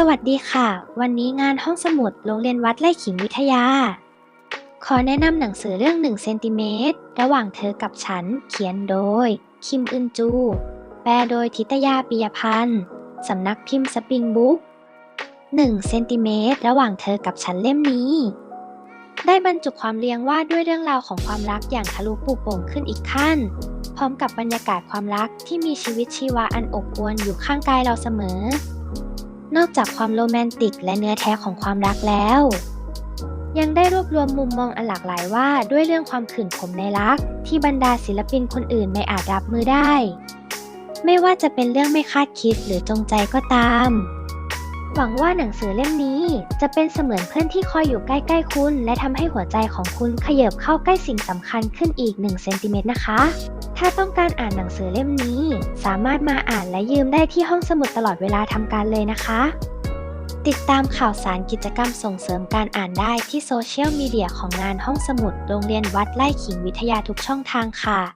สวัสดีค่ะ วันนี้งานห้องสมุดโรงเรียนวัดไร่ขิงวิทยา ขอแนะนำหนังสือเรื่อง1เซนติเมตรระหว่างเธอกับฉัน เขียนโดย คิมอึนจู แปลโดยทิตยาปิยพันธ์สำนักพิมพ์สปริงบุ๊ก1เซนติเมตรระหว่างเธอกับฉันเล่มนี้ ได้บรรจุความเรียงว่าด้วยเรื่องราวของความรักอย่างทะลุปลุกโป่งขึ้นอีกขั้น พร้อมกับบรรยากาศความรักที่มีชีวิตชีวาอันอบอวลอยู่ข้างกายเราเสมอ นอกจากความโรแมนติกและเนื้อแท้ของความรักแล้ว ยังได้รวบรวมมุมมองอันหลากหลายว่าด้วยเรื่องความขื่นขมในรัก ที่บรรดาศิลปินคนอื่นไม่อาจรับมือได้ ไม่ว่าจะเป็นเรื่องไม่คาดคิดหรือจงใจก็ตาม หวังว่าหนังสือเล่มนี้จะเป็นเสมือนเพื่อนที่คอยอยู่ใกล้ๆคุณ และทำให้หัวใจของคุณขยับเข้าใกล้สิ่งสำคัญขึ้นอีก1เซนติเมตรนะคะ ถ้าต้องการอ่านหนังสือเล่มนี้ สามารถมาอ่านและยืมได้ที่ห้องสมุดตลอดเวลาทำการเลยนะคะ ติดตามข่าวสารกิจกรรมส่งเสริมการอ่านได้ที่โซเชียลมีเดียของงานห้องสมุดโรงเรียนวัดไล่ขิงวิทยาทุกช่องทางค่ะ